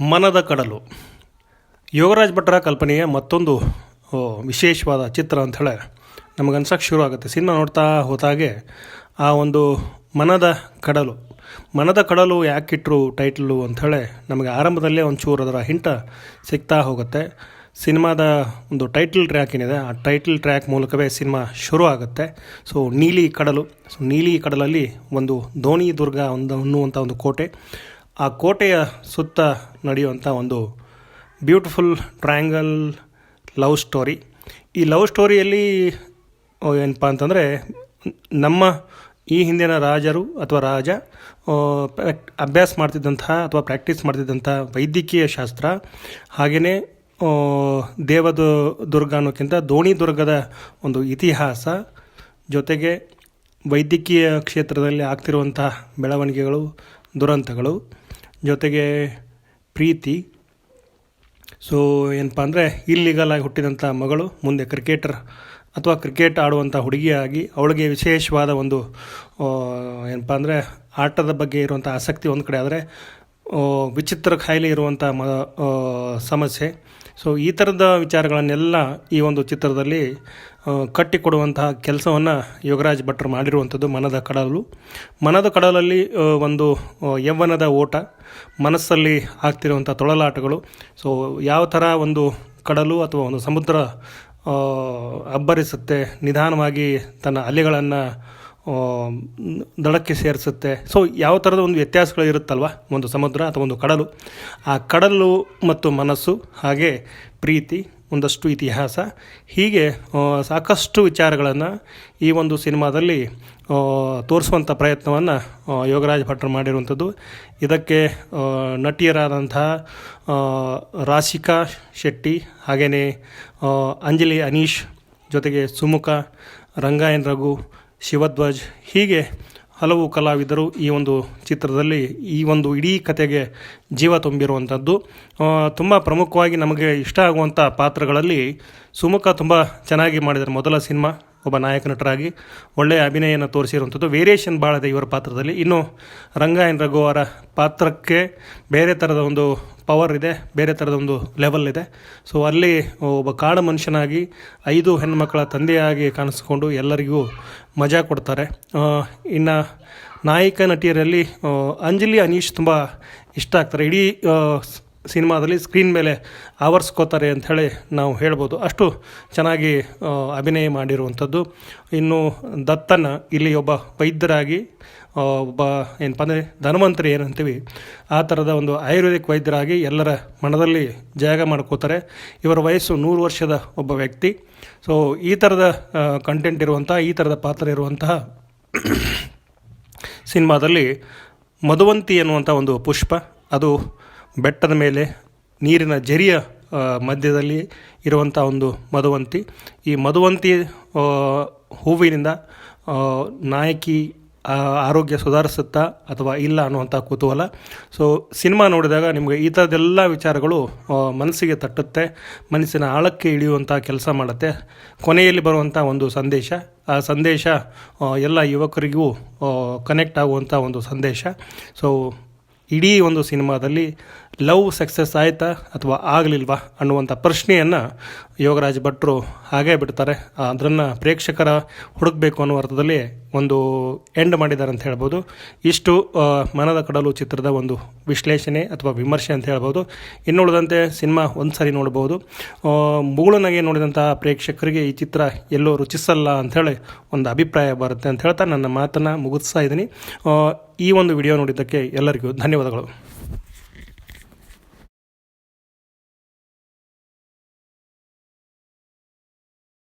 ಮನದ ಕಡಲು. ಯೋಗರಾಜ್ ಭಟ್ರ ಕಲ್ಪನೆಯ ಮತ್ತೊಂದು ವಿಶೇಷವಾದ ಚಿತ್ರ ಅಂಥೇಳಿ ನಮಗೆ ಅನ್ಸೋಕ್ಕೆ ಶುರು ಆಗುತ್ತೆ. ಸಿನಿಮಾ ನೋಡ್ತಾ ಹೋದಾಗೆ ಆ ಒಂದು ಮನದ ಕಡಲು. ಮನದ ಕಡಲು ಯಾಕಿಟ್ರು ಟೈಟ್ಲು ಅಂಥೇಳಿ ನಮಗೆ ಆರಂಭದಲ್ಲೇ ಒಂಚೂರು ಅದರ ಹಿಂಟ ಸಿಗ್ತಾ ಹೋಗುತ್ತೆ. ಸಿನಿಮಾದ ಒಂದು ಟೈಟಲ್ ಟ್ರ್ಯಾಕ್ ಏನಿದೆ, ಆ ಟೈಟಲ್ ಟ್ರ್ಯಾಕ್ ಮೂಲಕವೇ ಸಿನಿಮಾ ಶುರು ಆಗುತ್ತೆ. ಸೊ ನೀಲಿ ಕಡಲು. ಸೊ ನೀಲಿ ಕಡಲಲ್ಲಿ ಒಂದು ದೋಣಿ ದುರ್ಗ ಒಂದು ಅನ್ನುವಂಥ ಒಂದು ಕೋಟೆ. ಆ ಕೋಟೆಯ ಸುತ್ತ ನಡೆಯುವಂಥ ಒಂದು ಬ್ಯೂಟಿಫುಲ್ ಟ್ರಯಾಂಗಲ್ ಲವ್ ಸ್ಟೋರಿ. ಈ ಲವ್ ಸ್ಟೋರಿಯಲ್ಲಿ ಏನಪ್ಪ ಅಂತಂದರೆ, ನಮ್ಮ ಈ ಹಿಂದಿನ ರಾಜರು ಅಥವಾ ರಾಜ ಅಭ್ಯಾಸ ಮಾಡ್ತಿದ್ದಂತಹ ಅಥವಾ ಪ್ರಾಕ್ಟೀಸ್ ಮಾಡ್ತಿದ್ದಂಥ ವೈದ್ಯಕೀಯ ಶಾಸ್ತ್ರ ಹಾಗೆಯೇ ದೇವದ ದುರ್ಗ ಅನ್ನೋಕ್ಕಿಂತ ದೋಣಿ ದುರ್ಗದ ಒಂದು ಇತಿಹಾಸ, ಜೊತೆಗೆ ವೈದ್ಯಕೀಯ ಕ್ಷೇತ್ರದಲ್ಲಿ ಆಗ್ತಿರುವಂಥ ಬೆಳವಣಿಗೆಗಳು, ದುರಂತಗಳು ಜೊತೆಗೆ ಪ್ರೀತಿ. ಸೊ ಏನಪ್ಪ ಅಂದರೆ ಇಲ್ಲಿಗಲ್ ಆಗಿ ಹುಟ್ಟಿದಂಥ ಮಗಳು, ಮುಂದೆ ಕ್ರಿಕೆಟರ್ ಅಥವಾ ಕ್ರಿಕೆಟ್ ಆಡುವಂಥ ಹುಡುಗಿಯಾಗಿ ಅವಳಿಗೆ ವಿಶೇಷವಾದ ಒಂದು ಏನಪ್ಪ ಅಂದರೆ, ಆಟದ ಬಗ್ಗೆ ಇರುವಂಥ ಆಸಕ್ತಿ ಒಂದು ಕಡೆ ಆದರೆ ವಿಚಿತ್ರ ಖಾಯಿಲೆ ಇರುವಂಥ ಮ ಸಮಸ್ಯೆ. ಸೊ ಈ ಥರದ ವಿಚಾರಗಳನ್ನೆಲ್ಲ ಈ ಒಂದು ಚಿತ್ರದಲ್ಲಿ ಕಟ್ಟಿಕೊಡುವಂತಹ ಕೆಲಸವನ್ನು ಯೋಗರಾಜ್ ಭಟ್ರು ಮಾಡಿರುವಂಥದ್ದು ಮನದ ಕಡಲು. ಮನದ ಕಡಲಲ್ಲಿ ಒಂದು ಯೌವನದ ಓಟ, ಮನಸ್ಸಲ್ಲಿ ಆಗ್ತಿರುವಂಥ ತೊಳಲಾಟಗಳು. ಸೊ ಯಾವ ಥರ ಒಂದು ಕಡಲು ಅಥವಾ ಒಂದು ಸಮುದ್ರ ಅಬ್ಬರಿಸುತ್ತೆ, ನಿಧಾನವಾಗಿ ತನ್ನ ಅಲೆಗಳನ್ನು ದಡಕ್ಕೆ ಸೇರಿಸುತ್ತೆ. ಸೊ ಯಾವ ಥರದ ಒಂದು ವ್ಯತ್ಯಾಸಗಳು ಇರುತ್ತಲ್ವ? ಒಂದು ಸಮುದ್ರ ಅಥವಾ ಒಂದು ಕಡಲು. ಆ ಕಡಲು ಮತ್ತು ಮನಸ್ಸು, ಹಾಗೆ ಪ್ರೀತಿ, ಒಂದಷ್ಟು ಇತಿಹಾಸ, ಹೀಗೆ ಸಾಕಷ್ಟು ವಿಚಾರಗಳನ್ನು ಈ ಒಂದು ಸಿನಿಮಾದಲ್ಲಿ ತೋರಿಸುವಂಥ ಪ್ರಯತ್ನವನ್ನು ಯೋಗರಾಜ್ ಭಟ್ರು ಮಾಡಿರುವಂಥದ್ದು. ಇದಕ್ಕೆ ನಟಿಯರಾದಂತಹ ರಾಶಿಕಾ ಶೆಟ್ಟಿ ಹಾಗೆಯೇ ಅಂಜಲಿ ಅನೀಶ್ ಜೊತೆಗೆ ಸುಮುಖ ರಂಗಾಯನ್ ರಘು ಶಿವಧ್ವಜ್ ಹೀಗೆ ಹಲವು ಕಲಾವಿದರು ಈ ಒಂದು ಚಿತ್ರದಲ್ಲಿ ಈ ಒಂದು ಇಡೀ ಕತೆಗೆ ಜೀವ ತುಂಬಿರುವಂಥದ್ದು. ತುಂಬ ಪ್ರಮುಖವಾಗಿ ನಮಗೆ ಇಷ್ಟ ಆಗುವಂಥ ಪಾತ್ರಗಳಲ್ಲಿ ಸುಮುಖ ತುಂಬ ಚೆನ್ನಾಗಿ ಮಾಡಿದ್ದಾರೆ. ಮೊದಲ ಸಿನಿಮಾ ಒಬ್ಬ ನಾಯಕ ನಟರಾಗಿ ಒಳ್ಳೆಯ ಅಭಿನಯನ ತೋರಿಸಿರುವಂಥದ್ದು. ವೇರಿಯೇಷನ್ ಭಾಳ ಇದೆ ಇವರ ಪಾತ್ರದಲ್ಲಿ. ಇನ್ನು ರಂಗಾಯನ್ ರಘು ಅವರ ಪಾತ್ರಕ್ಕೆ ಬೇರೆ ಥರದ ಒಂದು ಪವರ್ ಇದೆ, ಬೇರೆ ಥರದ ಒಂದು ಲೆವೆಲ್ ಇದೆ. ಸೊ ಅಲ್ಲಿ ಒಬ್ಬ ಕಾಡು ಮನುಷ್ಯನಾಗಿ ಐದು ಹೆಣ್ಮಕ್ಕಳ ತಂದೆಯಾಗಿ ಕಾಣಿಸ್ಕೊಂಡು ಎಲ್ಲರಿಗೂ ಮಜಾ ಕೊಡ್ತಾರೆ. ಇನ್ನು ನಾಯಕ ನಟಿಯರಲ್ಲಿ ಅಂಜಲಿ, ಅನೀಶ್ ತುಂಬ ಇಷ್ಟ ಆಗ್ತಾರೆ. ಇಡೀ ಸಿನಿಮಾದಲ್ಲಿ ಸ್ಕ್ರೀನ್ ಮೇಲೆ ಆವರಿಸ್ಕೋತಾರೆ ಅಂಥೇಳಿ ನಾವು ಹೇಳ್ಬೋದು. ಅಷ್ಟು ಚೆನ್ನಾಗಿ ಅಭಿನಯ ಮಾಡಿರುವಂಥದ್ದು. ಇನ್ನು ದತ್ತನ ಇಲ್ಲಿ ಒಬ್ಬ ವೈದ್ಯರಾಗಿ ಒಬ್ಬ ಏನಪ್ಪ ಅಂದರೆ ಧನ್ವಂತರಿ ಏನಂತೀವಿ, ಆ ಥರದ ಒಂದು ಆಯುರ್ವೇದಿಕ್ ವೈದ್ಯರಾಗಿ ಎಲ್ಲರ ಮನದಲ್ಲಿ ಜಾಗ ಮಾಡ್ಕೋತಾರೆ. ಇವರ ವಯಸ್ಸು ನೂರು ವರ್ಷದ ಒಬ್ಬ ವ್ಯಕ್ತಿ. ಸೊ ಈ ಥರದ ಕಂಟೆಂಟ್ ಇರುವಂತಹ, ಈ ಥರದ ಪಾತ್ರ ಇರುವಂತಹ ಸಿನಿಮಾದಲ್ಲಿ ಮಧುವಂತಿ ಅನ್ನುವಂಥ ಒಂದು ಪುಷ್ಪ, ಅದು ಬೆಟ್ಟದ ಮೇಲೆ ನೀರಿನ ಜರಿಯ ಮಧ್ಯದಲ್ಲಿ ಇರುವಂಥ ಒಂದು ಮಧುವಂತಿ. ಈ ಮಧುವಂತಿ ಹೂವಿನಿಂದ ನಾಯಕಿ ಆರೋಗ್ಯ ಸುಧಾರಿಸುತ್ತಾ ಅಥವಾ ಇಲ್ಲ ಅನ್ನುವಂಥ ಕುತೂಹಲ. ಸೊ ಸಿನಿಮಾ ನೋಡಿದಾಗ ನಿಮಗೆ ಈ ಥರದ್ದೆಲ್ಲ ವಿಚಾರಗಳು ಮನಸ್ಸಿಗೆ ತಟ್ಟುತ್ತೆ, ಮನಸ್ಸಿನ ಆಳಕ್ಕೆ ಇಳಿಯುವಂಥ ಕೆಲಸ ಮಾಡುತ್ತೆ. ಕೊನೆಯಲ್ಲಿ ಬರುವಂಥ ಒಂದು ಸಂದೇಶ. ಆ ಸಂದೇಶ ಎಲ್ಲ ಯುವಕರಿಗೂ ಕನೆಕ್ಟ್ ಆಗುವಂಥ ಒಂದು ಸಂದೇಶ. ಸೊ ಇಡೀ ಒಂದು ಸಿನಿಮಾದಲ್ಲಿ ಲವ್ ಸಕ್ಸಸ್ ಆಯಿತಾ ಅಥವಾ ಆಗಲಿಲ್ವಾ ಅನ್ನುವಂಥ ಪ್ರಶ್ನೆಯನ್ನು ಯೋಗರಾಜ್ ಭಟ್ರು ಹಾಗೇ ಬಿಡ್ತಾರೆ. ಅದನ್ನು ಪ್ರೇಕ್ಷಕರ ಹುಡುಕಬೇಕು ಅನ್ನೋ ಅರ್ಥದಲ್ಲಿ ಒಂದು ಎಂಡ್ ಮಾಡಿದ್ದಾರೆ ಅಂತ ಹೇಳ್ಬೋದು. ಇಷ್ಟು ಮನದ ಕಡಲು ಚಿತ್ರದ ಒಂದು ವಿಶ್ಲೇಷಣೆ ಅಥವಾ ವಿಮರ್ಶೆ ಅಂತ ಹೇಳ್ಬೋದು. ಇನ್ನುಳಿದಂತೆ ಸಿನಿಮಾ ಒಂದು ಸಾರಿ ನೋಡ್ಬೋದು ಮುಗುಳನಾಗೆ ನೋಡಿದಂಥ ಪ್ರೇಕ್ಷಕರಿಗೆ ಈ ಚಿತ್ರ ಎಲ್ಲೋ ರುಚಿಸಲ್ಲ ಅಂಥೇಳಿ ಒಂದು ಅಭಿಪ್ರಾಯ ಬರುತ್ತೆ ಅಂತ ಹೇಳ್ತಾ ನನ್ನ ಮಾತನ್ನು ಮುಗಿಸ್ತಾ ಇದ್ದೀನಿ. ಈ ಒಂದು ವಿಡಿಯೋ ನೋಡಿದ್ದಕ್ಕೆ ಎಲ್ಲರಿಗೂ ಧನ್ಯವಾದಗಳು.